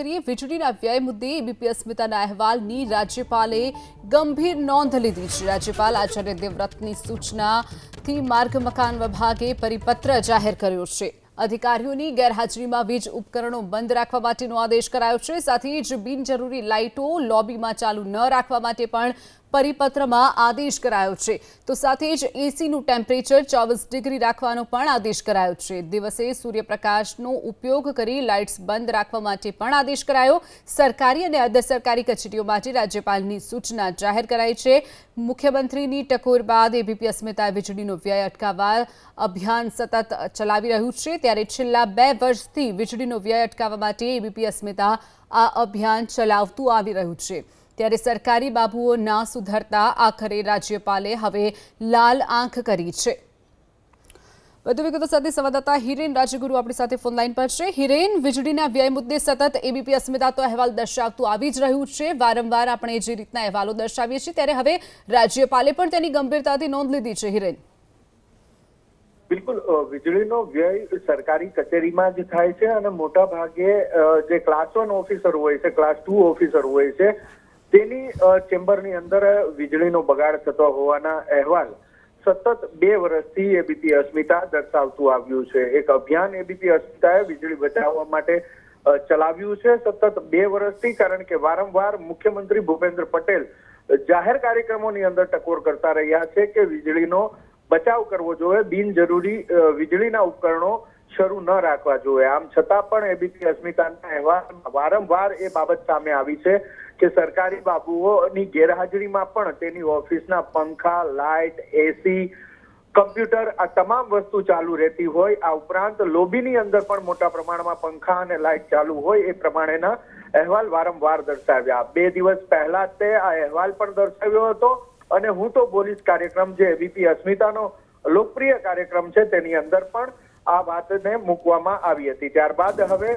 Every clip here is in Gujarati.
કરીએ. વીજળીના વ્યય મુદ્દે એબીપી અસ્મિતાના અહેવાલની રાજ્યપાલે ગંભીર નોંધ લીધી છે. રાજ્યપાલ આચાર્ય દેવવ્રતની સૂચનાથી માર્ગ, મકાન વિભાગે પરિપત્ર જાહેર કર્યો છે. અધિકારીઓની ગેરહાજરીમાં વીજ ઉપકરણો બંધ રાખવા માટેનો આદેશ કરાયો છે. સાથે જ બિનજરૂરી લાઇટો લોબીમાં ચાલુ ન રાખવા માટે પણ પરિપત્રમાં આદેશ કરાયો છે. તો સાથે જ એસીનું ટેમ્પરેચર ચોવીસ ડિગ્રી રાખવાનો પણ આદેશ કરાયો છે. દિવસે સૂર્યપ્રકાશનો ઉપયોગ કરી લાઇટ્સ બંધ રાખવા માટે પણ આદેશ કરાયો. સરકારી અને અર્ધ સરકારી કચેરીઓ માટે રાજ્યપાલની સૂચના જાહેર કરાઈ છે. મુખ્યમંત્રીની ટકોર બાદ એબીપી અસ્મિતા વીજળીનો વ્યય અટકાવવા અભિયાન સતત ચલાવી રહ્યું છે. ત્યારે છેલ્લા બે વર્ષથી વીજળીનો વ્યય અટકાવવા માટે એબીપી અસ્મિતા આ અભિયાન ચલાવતું આવી રહ્યું છે. ત્યારે સરકારી બાબુઓ ના સુધરતા આખરે રાજ્યપાલે હવે લાલ આંખ કરી છે. વધુ વિગતો સાથે સંવાદદાતા હિરેન રાજગુરુ આપણી સાથે ફોનલાઈન પર છે. હિરેન, વીજળીના વ્યય મુદ્દે સતત એબીપી અસ્મિતા તો અહેવાલ દર્શાવતું આવી જ રહ્યું છે. વારંવાર આપણે જે રીતના અહેવાલો દર્શાવીએ છીએ ત્યારે હવે રાજ્યપાલે પણ તેની ગંભીરતાથી નોંધ લીધી છે, હિરેન. બિલકુલ વીજળીનો વ્યય સરકારી કચેરીમાં જ થાય છે અને મોટા ભાગે જે ક્લાસ વન ઓફિસર હોય છે ક્લાસ ટુ ઓફિસર હોય છે તેની ચેમ્બરની અંદર વીજળીનો બગાડ થતો હોવાના અહેવાલ સતત બે વર્ષથી એબીપી અસ્મિતા દર્શાવતું આવ્યું છે. એક અભિયાન એબીપી અસ્મિતાએ વીજળી બચાવવા માટે ચલાવ્યું છે સતત બે વર્ષથી કારણ કે વારંવાર મુખ્યમંત્રી ભૂપેન્દ્ર પટેલ જાહેર કાર્યક્રમોની અંદર ટકોર કરતા રહ્યા છે કે વીજળીનો બચાવ કરવો જોઈએ, બિનજરૂરી વીજળીના ઉપકરણો શરૂ ન રાખવા જોઈએ. આમ છતાં પણ એબીપી અસ્મિતાના અહેવાલમાં વારંવાર એ બાબત સામે આવી છે. કે સરકારી બાબુઓની ગેરહાજરીમાં પણ તેની ઓફિસના પંખા, લાઇટ એસી કમ્પ્યુટર આ તમામ વસ્તુ ચાલુ રહેતી હોય. આ ઉપરાંત લોબીની અંદર પણ મોટા પ્રમાણમાં પંખા અને લાઇટ ચાલુ હોય એ પ્રમાણેના અહેવાલ વારંવાર દર્શાવ્યા. બે દિવસ પહેલા તે આ અહેવાલ પણ દર્શાવ્યો હતો અને હું તો બોલીશ કાર્યક્રમ જે એબીપી અસ્મિતાનો લોકપ્રિય કાર્યક્રમ છે તેની અંદર પણ આ વાતને મૂકવામાં આવી હતી. ત્યારબાદ હવે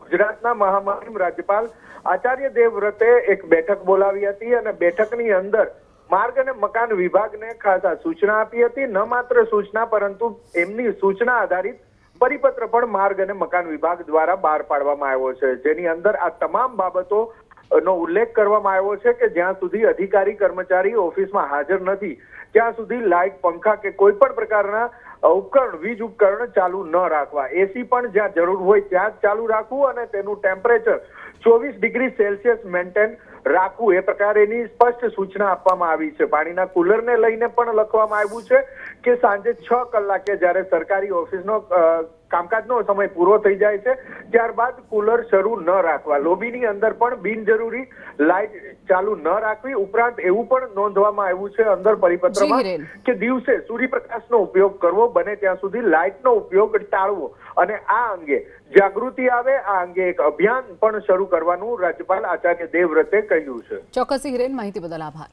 ગુજરાતના મહામહિમ રાજ્યપાલ આચાર્ય દેવવ્રતે એક બેઠક બોલાવી હતી અને બેઠકની અંદર માર્ગ અને મકાન વિભાગને ખાસ સૂચના આપી હતી. ન માત્ર સૂચના, પરંતુ એમની સૂચના આધારિત પરિપત્ર પણ માર્ગ અને મકાન વિભાગ દ્વારા બહાર પાડવામાં આવ્યો છે. જેની અંદર આ તમામ બાબતો નો ઉલ્લેખ કરવામાં આવ્યો છે કે જ્યાં સુધી અધિકારી, કર્મચારી ઓફિસમાં હાજર નથી, ત્યાં સુધી લાઇટ, પંખા કે કોઈ પણ પ્રકારના ઉપકરણ, વીજ ઉપકરણ ચાલુ ન રાખવા. એસી પણ જ્યાં જરૂર હોય ત્યાં જ ચાલુ રાખવું અને તેનું ટેમ્પરેચર ચોવીસ ડિગ્રી સેલ્સિયસ મેન્ટેન રાખવું, એ પ્રકારેની સ્પષ્ટ સૂચના આપવામાં આવી છે. પાણીના કુલરને લઈને પણ લખવામાં આવ્યું છે કે સાંજે છ કલાકે જ્યારે સરકારી ઓફિસનો કામકાજનો સમય પૂરો થઈ જાય છે. ત્યારબાદ કુલર શરૂ ન રાખવા. લોબીની અંદર પણ બિનજરૂરી લાઇટ ચાલુ ન રાખવી. ઉપરાંત એવું પણ નોંધવામાં આવ્યું છે અંદર પરિપત્રમાં કે દિવસે સૂર્યપ્રકાશનો ઉપયોગ કરવો બને ત્યાં સુધી લાઇટનો ઉપયોગ ટાળવો. અને આ અંગે જાગૃતિ આવે આ અંગે એક અભિયાન પણ શરૂ કરવાનું રાજ્યપાલ આચાર્ય દેવવ્રતે કહ્યું છે. ચોક્કસ હિરેન માહિતી બદલ આભાર.